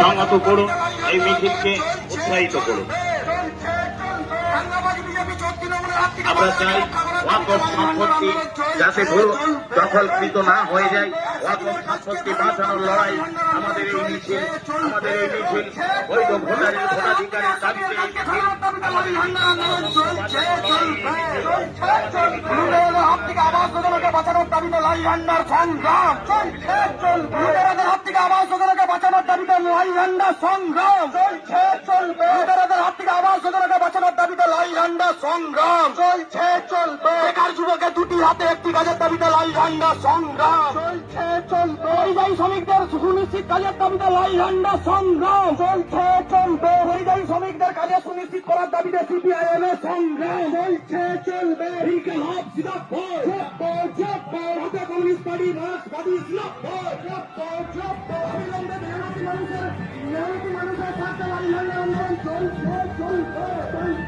সংহত করুন, এই মিছিলকে উৎসাহিত করুন। আমরা চাই ওয়াকফ সম্পত্তি যাতে ভুল দখলকৃত না হয়ে যায়। ওয়াকফ সম্পত্তি বাঁচানোর লড়াই আমাদের এই মিছিল, আমাদের এই মিছিল বৈধ ভোটারের ভোটাধিকারের দাবিতে এই মিছিল বাঁচানোর চলছে লুটেরাদের হাত থেকে আবাস যোজনাকে বাঁচানোর লাই ভান্ডার সংগ্রাম। চলছে চলবে। লুটেরাদের হাত থেকে আবাস যোজনাকে বাঁচানোর দাবিতে লাই ভান্ডার সংগ্রাম। চলছে চলবে। বেকার যুবকের দুটি হাতে একটি কাজের দাবিতে লাই ভান্ডার সংগ্রাম। চলছে চলবে। পরিযায়ী শ্রমিকদের সুনিশ্চিত কাজের দাবিতে লাই ভান্ডার সংগ্রাম। চলছে চলবে। পরিযায়ী শ্রমিকদের কাজে সুনিশ্চিত করার দাবিতে সিপিআইএম এর সংগ্রাম। চলছে চলবে। ইনকলাব জিন্দাবাদ জিন্দাবাদ জিন্দাবাদ হাতে কমিউনিস্ট পার্টি মার্ক্সবাদী জিন্দাবাদ জিন্দাবাদ জিন্দাবাদ অবিলম্বে 三元两面走一走走走